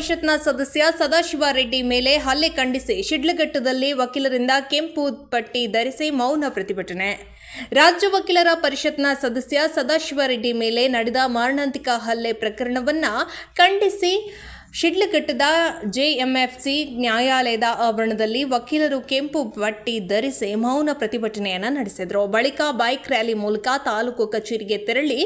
ಪರಿಷತ್ನ ಸದಸ್ಯ ಸದಾಶಿವ ರೆಡ್ಡಿ ಮೇಲೆ ಹಲ್ಲೆ ಖಂಡಿಸಿ ಶಿಡ್ಲಘಟ್ಟದಲ್ಲಿ ವಕೀಲರಿಂದ ಕೆಂಪು ಪಟ್ಟಿ ಧರಿಸಿ ಮೌನ ಪ್ರತಿಭಟನೆ. ರಾಜ್ಯ ವಕೀಲರ ಪರಿಷತ್ನ ಸದಸ್ಯ ಸದಾಶಿವ ರೆಡ್ಡಿ ಮೇಲೆ ನಡೆದ ಮಾರಣಾಂತಿಕ ಹಲ್ಲೆ ಪ್ರಕರಣವನ್ನ ಖಂಡಿಸಿ ಶಿಡ್ಲಘಟ್ಟದ ಜೆಎಂಎಫ್ಸಿ ನ್ಯಾಯಾಲಯದ ಆವರಣದಲ್ಲಿ ವಕೀಲರು ಕೆಂಪು ಪಟ್ಟಿ ಧರಿಸಿ ಮೌನ ಪ್ರತಿಭಟನೆಯನ್ನು ನಡೆಸಿದರು. ಬಳಿಕ ಬೈಕ್ ರ್ಯಾಲಿ ಮೂಲಕ ತಾಲೂಕು ಕಚೇರಿಗೆ ತೆರಳಿ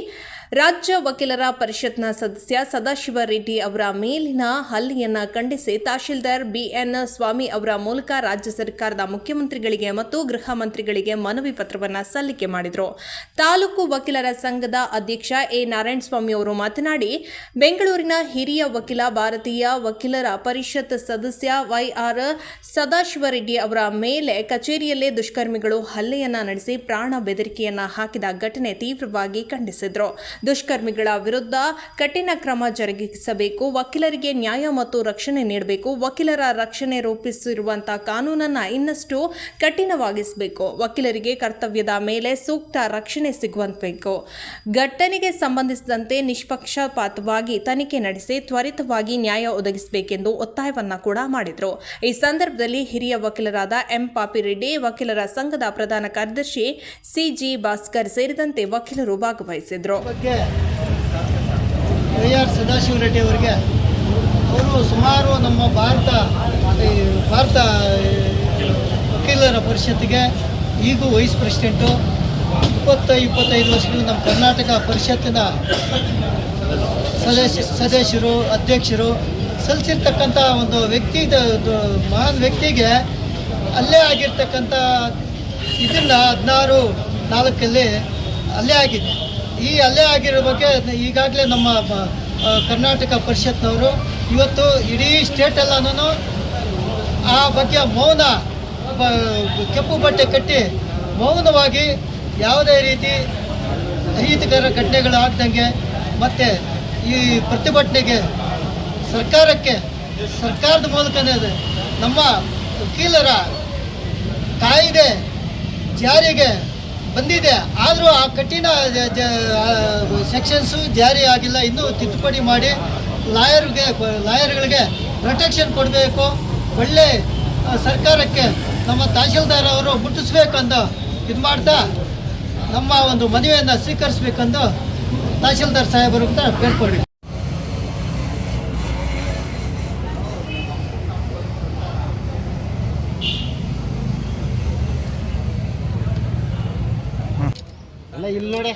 ರಾಜ್ಯ ವಕೀಲರ ಪರಿಷತ್ನ ಸದಸ್ಯ ಸದಾಶಿವ ರೆಡ್ಡಿ ಅವರ ಮೇಲಿನ ಹಲ್ಲಿಯನ್ನು ಖಂಡಿಸಿ ತಹಶೀಲ್ದಾರ್ ಬಿಎನ್ ಸ್ವಾಮಿ ಅವರ ಮೂಲಕ ರಾಜ್ಯ ಸರ್ಕಾರದ ಮುಖ್ಯಮಂತ್ರಿಗಳಿಗೆ ಮತ್ತು ಗೃಹ ಮಂತ್ರಿಗಳಿಗೆ ಮನವಿ ಪತ್ರವನ್ನು ಸಲ್ಲಿಕೆ ಮಾಡಿದರು. ತಾಲೂಕು ವಕೀಲರ ಸಂಘದ ಅಧ್ಯಕ್ಷ ಎ ನಾರಾಯಣಸ್ವಾಮಿ ಅವರು ಮಾತನಾಡಿ, ಬೆಂಗಳೂರಿನ ಹಿರಿಯ ವಕೀಲ, ಭಾರತೀಯ ವಕೀಲರ ಪರಿಷತ್ ಸದಸ್ಯ ವೈಆರ್ ಸದಾಶಿವ ರೆಡ್ಡಿ ಅವರ ಮೇಲೆ ಕಚೇರಿಯಲ್ಲೇ ದುಷ್ಕರ್ಮಿಗಳು ಹಲ್ಲೆಯನ್ನ ನಡೆಸಿ ಪ್ರಾಣ ಬೆದರಿಕೆಯನ್ನ ಹಾಕಿದ ಘಟನೆ ತೀವ್ರವಾಗಿ ಖಂಡಿಸಿದ್ರು. ದುಷ್ಕರ್ಮಿಗಳ ವಿರುದ್ಧ ಕಠಿಣ ಕ್ರಮ ಜರುಗಿಸಬೇಕು. ವಕೀಲರಿಗೆ ನ್ಯಾಯ ಮತ್ತು ರಕ್ಷಣೆ ನೀಡಬೇಕು. ವಕೀಲರ ರಕ್ಷಣೆ ರೂಪಿಸಿರುವಂತಹ ಕಾನೂನನ್ನು ಇನ್ನಷ್ಟು ಕಠಿಣವಾಗಿಸಬೇಕು. ವಕೀಲರಿಗೆ ಕರ್ತವ್ಯದ ಮೇಲೆ ಸೂಕ್ತ ರಕ್ಷಣೆ ಸಿಗುವಂತಬೇಕು ಘಟನೆಗೆ ಸಂಬಂಧಿಸಿದಂತೆ ನಿಷ್ಪಕ್ಷಪಾತವಾಗಿ ತನಿಖೆ ನಡೆಸಿ ತ್ವರಿತವಾಗಿ ನ್ಯಾಯ ಒದಗಿಸಬೇಕೆಂದು ಒತ್ತಾಯವನ್ನು ಕೂಡ ಮಾಡಿದರು. ಈ ಸಂದರ್ಭದಲ್ಲಿ ಹಿರಿಯ ವಕೀಲರಾದ ಎಂ ಪಾಪಿರೆಡ್ಡಿ, ವಕೀಲರ ಸಂಘದ ಪ್ರಧಾನ ಕಾರ್ಯದರ್ಶಿ ಸಿಜಿ ಭಾಸ್ಕರ್ ಸೇರಿದಂತೆ ವಕೀಲರು ಭಾಗವಹಿಸಿದ್ರು. ಬಗ್ಗೆ ವೈ ಆರ್ ಸದಾಶಿವ ರೆಡ್ಡಿ ಅವರಿಗೆ, ಅವರು ಸುಮಾರು ನಮ್ಮ ಭಾರತ ಭಾರತ ವಕೀಲರ ಪರಿಷತ್ತಿಗೆ, ಈಗೂ ವೈಸ್ ಪ್ರೆಸಿಡೆಂಟು, ಇಪ್ಪತ್ತು, ಇಪ್ಪತ್ತೈದು ವರ್ಷಗಳು ನಮ್ಮ ಕರ್ನಾಟಕ ಪರಿಷತ್ತಿನ ಸದಸ್ಯ, ಸದಸ್ಯರು, ಅಧ್ಯಕ್ಷರು, ಸಲ್ಲಿಸಿರ್ತಕ್ಕಂಥ ಒಂದು ವ್ಯಕ್ತಿ ಮಹಾನ್ ವ್ಯಕ್ತಿಗೆ ಅಲ್ಲೇ ಆಗಿರ್ತಕ್ಕಂಥ ಇದನ್ನು ಹದಿನಾರು, ನಾಲ್ಕಲ್ಲಿ ಅಲ್ಲೇ ಆಗಿದೆ. ಈ ಅಲ್ಲೇ ಆಗಿರೋ ಬಗ್ಗೆ ಈಗಾಗಲೇ ನಮ್ಮ ಕರ್ನಾಟಕ ಪರಿಷತ್ನವರು ಇವತ್ತು ಇಡೀ ಸ್ಟೇಟೆಲ್ಲನೂ ಆ ಬಗ್ಗೆ ಮೌನ ಕೆಂಪು ಬಟ್ಟೆ ಕಟ್ಟಿ ಮೌನವಾಗಿ ಯಾವುದೇ ರೀತಿ ಅಹಿತಕರ ಘಟನೆಗಳು ಆಗ್ದಂಗೆ ಮತ್ತು ಈ ಪ್ರತಿಭಟನೆಗೆ ಸರ್ಕಾರಕ್ಕೆ, ಸರ್ಕಾರದ ಮೂಲಕನೇ ನಮ್ಮ ವಕೀಲರ ಕಾಯಿದೆ ಜಾರಿಗೆ ಬಂದಿದೆ. ಆದರೂ ಆ ಕಠಿಣ ಸೆಕ್ಷನ್ಸು ಜಾರಿ ಆಗಿಲ್ಲ. ಇನ್ನೂ ತಿದ್ದುಪಡಿ ಮಾಡಿ ಲಾಯರ್ಗೆ, ಲಾಯರ್ಗಳಿಗೆ ಪ್ರೊಟೆಕ್ಷನ್ ಕೊಡಬೇಕು. ಒಳ್ಳೆ ಸರ್ಕಾರಕ್ಕೆ ನಮ್ಮ ತಹಶೀಲ್ದಾರ್ ಅವರು ಮುಟ್ಟಿಸ್ಬೇಕಂದು ಇದು ಮಾಡ್ತಾ ನಮ್ಮ ಒಂದು ಮನವಿಯನ್ನು ಸ್ವೀಕರಿಸ್ಬೇಕಂದು ತಹಶೀಲ್ದಾರ್ ಸಾಹೇಬರು ಅಂತ ಕೇಳ್ಕೊಳ್ಳಿ ಅಲ್ಲ ಇಲ್ಲಿ ನೋಡೆ.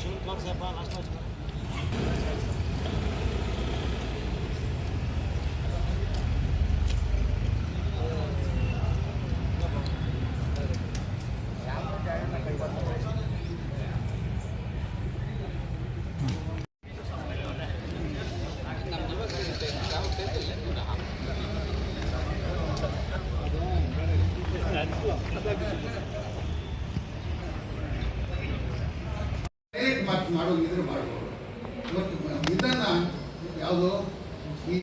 ಶಿವಕುಮಾರ್ ಸಾಹೇಬ ನಾಷ್ಟ ಮತ್ತೆ ಮಾಡೋ ಇದ್ರೆ ಮಾಡಬಹುದು ಇವತ್ತು ಇದನ್ನ ಯಾವುದೋ